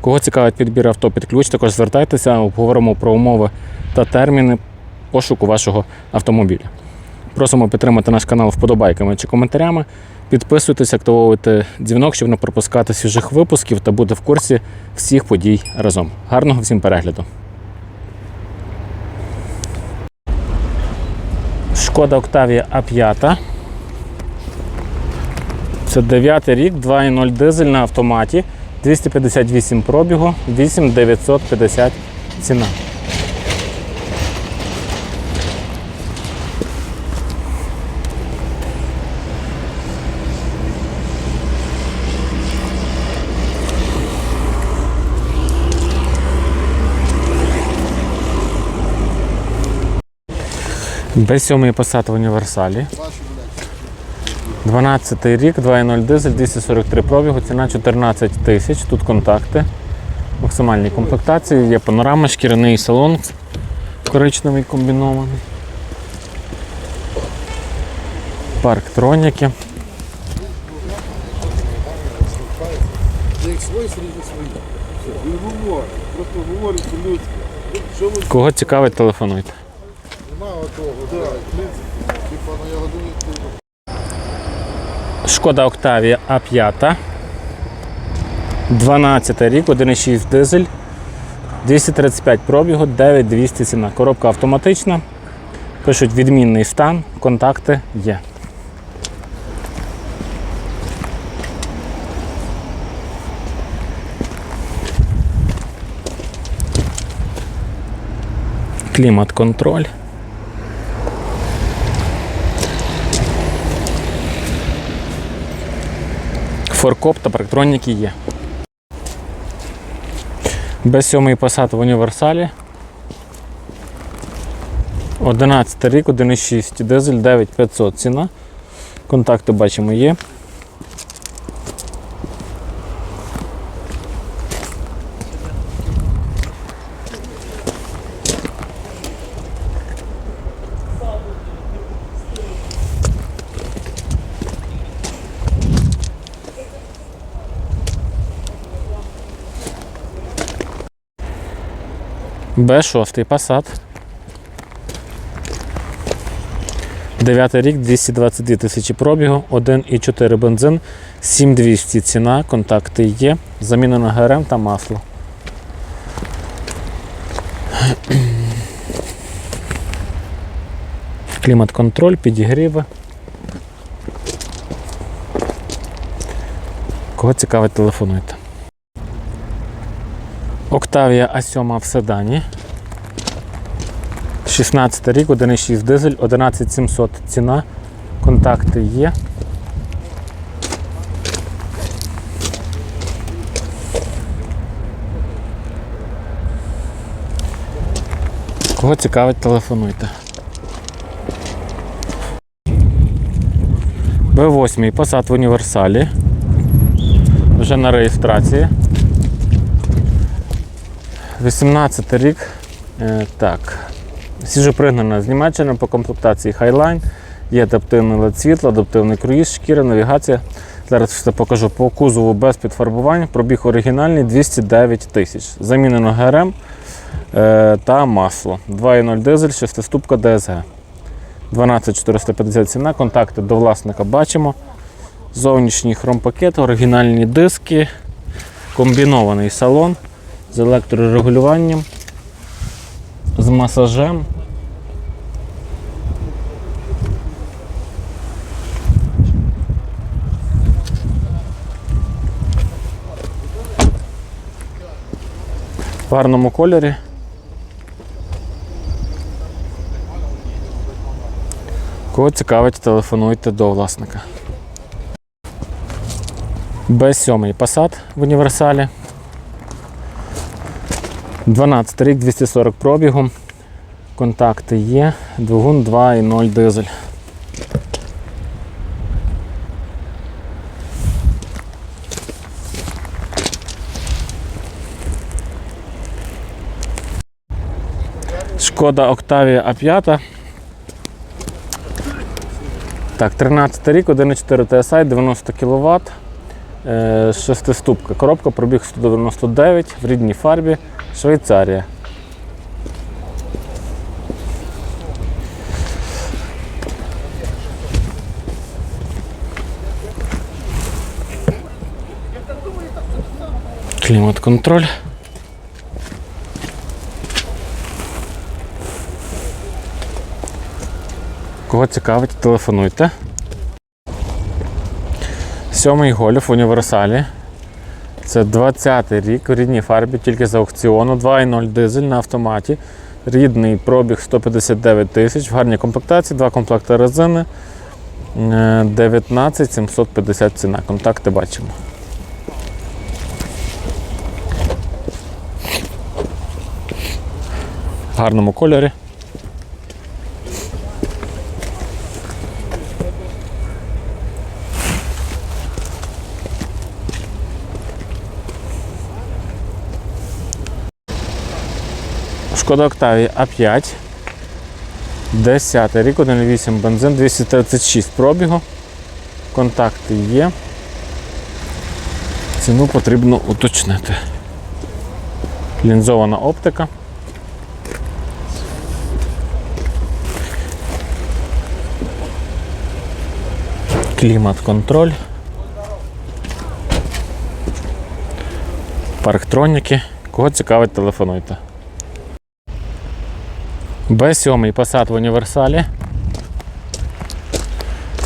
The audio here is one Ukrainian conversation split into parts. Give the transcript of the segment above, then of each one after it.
Кого цікавить підбір авто під ключ, також звертайтеся, обговоримо про умови та терміни пошуку вашого автомобіля. Просимо підтримати наш канал вподобайками чи коментарями. Підписуйтесь, активовуйте дзвінок, щоб не пропускати свіжих випусків та бути в курсі всіх подій разом. Гарного всім перегляду! Шкода Октавія А5. Це 9 рік, 2.0 дизель на автоматі, 258 пробігу, 8950 ціна. Б7 Passat в універсалі. 12 рік, 2.0 дизель, 243 пробігу, ціна 14 тисяч. Тут контакти. Максимальні комплектації, є панорама, шкіряний салон коричневий комбінований. Парктроніки. Що ви Кого цікавить, телефонуйте. нема в принципі, типа на ягодині ти Шкода Октавія А5. 12 рік, 1,6 дизель, 235 пробігу, 9200 ціна. Коробка автоматична. Пишуть відмінний стан, контакти є. Клімат-контроль. Форкоп та парктроніки є. Б7 Passat в універсалі. 11 рік, 1,6 дизель, 9500 ціна. Контакти бачимо є. Б6 Passat. 9 рік, 222 тисячі пробігу, 1,4 бензин, 7200 ціна, контакти є, заміна на ГРМ та масло. Клімат-контроль, підігріви. Кого цікавить, телефонуйте. Октавія А7 в седані. 16 рік, 1,6 дизель, 11700 ціна. Контакти є. Кого цікавить, телефонуйте. Б8 Passat в універсалі. Вже на реєстрації. 18 рік. Е, так. Свіжопригнана з Німеччини по комплектації Highline. Є адаптивний LED світло, адаптивний круїз, шкіра, навігація. Зараз все покажу по кузову без підфарбувань. Пробіг оригінальний 209 тисяч. Замінено ГРМ е, та масло. 2.0 дизель, 6-ступка DSG. 12450 ціна. Контакти до власника бачимо. Зовнішній хромпакет, оригінальні диски, комбінований салон з електрорегулюванням, з масажем. В гарному кольорі. Кого цікавить, телефонуйте до власника. Б7 Passat в універсалі. 12 рік, 240 пробігу. Контакти є. Двигун 2.0 дизель. Шкода Octavia A5. Так, 13 рік, 1,4 TSI, 90 кВт. Е, Шестиступка. Коробка пробіг 199 в рідній фарбі. Швейцарія. Клімат-контроль. Кого цікавить, телефонуйте. Сьомий гольф в універсалі. Це 20-й рік у рідній фарбі, тільки з аукціону. 2.0 дизель на автоматі. Рідний пробіг 159 тисяч, в гарній комплектації, два комплекти резини. Е, 19 750 ціна. Контакти бачимо. В гарному кольорі. Шкода Octavia А5. 10 рік, 1.8 бензин, 236 пробігу. Контакти є. Ціну потрібно уточнити. Лінзована оптика. Клімат-контроль. Парктроніки. Кого цікавить, телефонуйте. Б7 Passat в універсалі.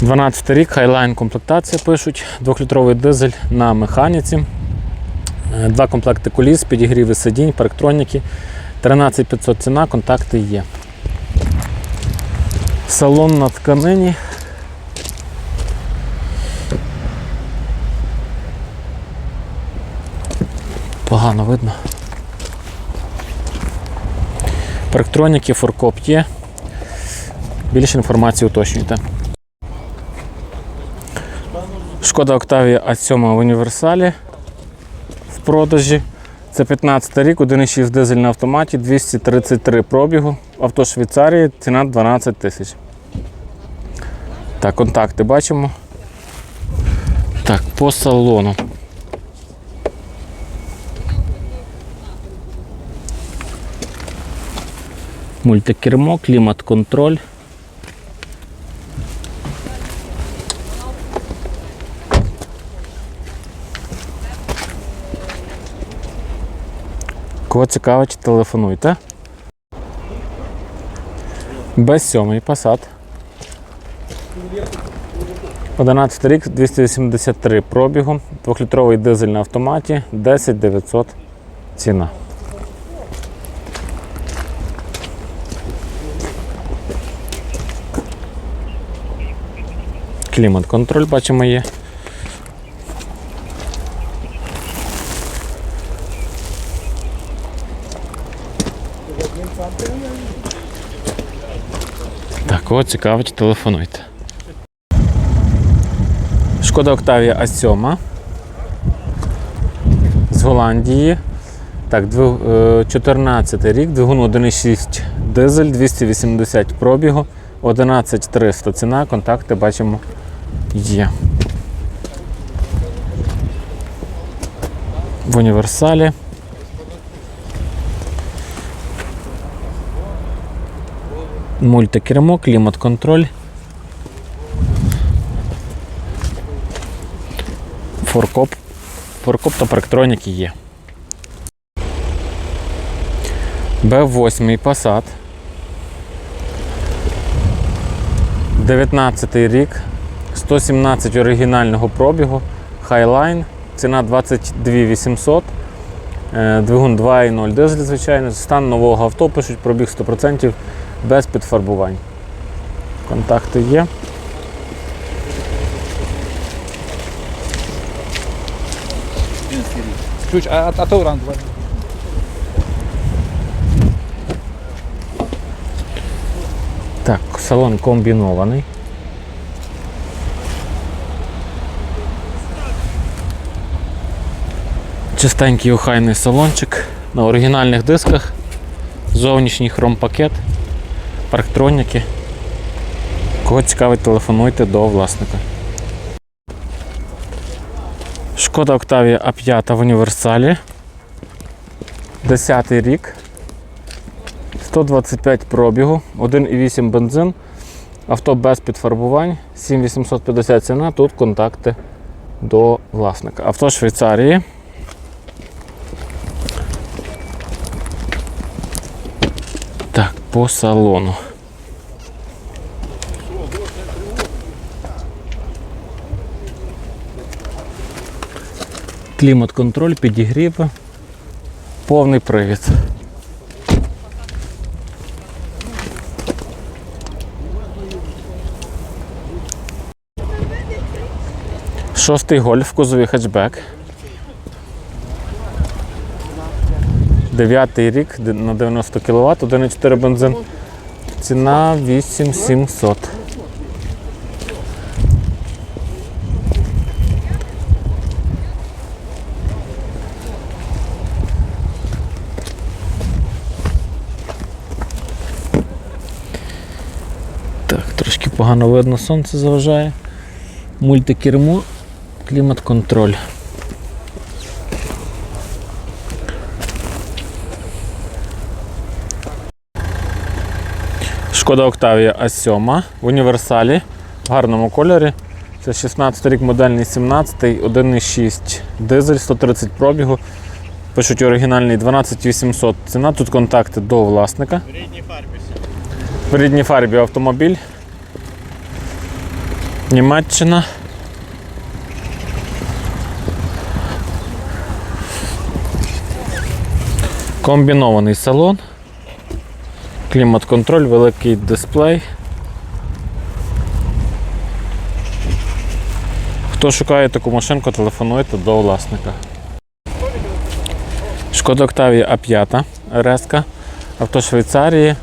12 рік, Highline комплектація пишуть, 2-літровий дизель на механіці. Е, Два комплекти коліс, підігріви сидінь, парктроніки. 13500 ціна, контакти є. Салон на тканині. Погано видно. Парктроніки, форкоп є. Більше інформації уточнюйте. Шкода Octavia А7 в універсалі в продажі. Це 15 рік, 1,6 дизель на автоматі, 233 пробігу. Авто Швейцарії, ціна 12 тисяч. Так, контакти бачимо. Так, по салону. Мультикермо, клімат-контроль. Кого цікавить, телефонуйте. Без сьомий Passat. 11 рік, 283 пробігу, 2-літровий дизель на автоматі, 10 900 ціна. Клімат-контроль бачимо є. Так, кого цікавить, телефонуйте. Шкода Octavia А7 з Голландії. Так, е, 14 рік, двигун 1,6 дизель, 280 пробігу, 11300 ціна, контакти бачимо є. В універсалі. Мультикермо, клімат-контроль. Форкоп. Форкоп та парктроніки є. Б8 Passat. 19 рік. 117 оригінального пробігу, Highline, ціна 22 800, е, двигун 2.0 дизель, звичайно, стан нового авто, пишуть пробіг 100% без підфарбувань. Контакти є. А, то уран Так, салон комбінований. Чистенький охайний салончик на оригінальних дисках, зовнішній хромпакет, парктроніки. Кого цікавить, телефонуйте до власника. Шкода Octavia А5 в універсалі. 10 рік. 125 пробігу, 1,8 бензин, авто без підфарбувань, 7850 ціна, тут контакти до власника. Авто Швейцарії. Так, по салону. Клімат-контроль, підігрів, повний привід. Шостий гольф, кузовий хетчбек. Дев'ятий рік на 90 кВт, 1,4 бензин. Ціна 8700. Так, трошки погано видно, сонце заважає. Мультикермо, клімат-контроль. Шкода Octavia А7 в універсалі в гарному кольорі. Це 16 рік модельний 17, 1,6 дизель, 130 пробігу. Пишуть оригінальний 12800. Ціна. Тут контакти до власника. В рідній фарбі. В рідній фарбі автомобіль. Німеччина. Комбінований салон. Клімат-контроль, великий дисплей. Хто шукає таку машинку, телефонуйте до власника. Шкода Octavia А5 РС. Авто Швейцарії.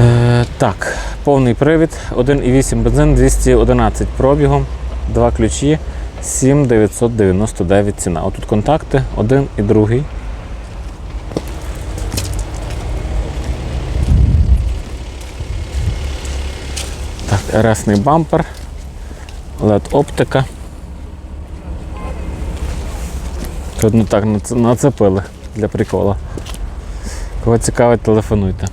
Е, так, повний привід, 1,8 бензин, 211 пробігом, два ключі, 7999 ціна. Отут контакти, один і другий. Так, РСний бампер, LED оптика. Тут ну так нацепили для прикола. Кого цікавить, телефонуйте.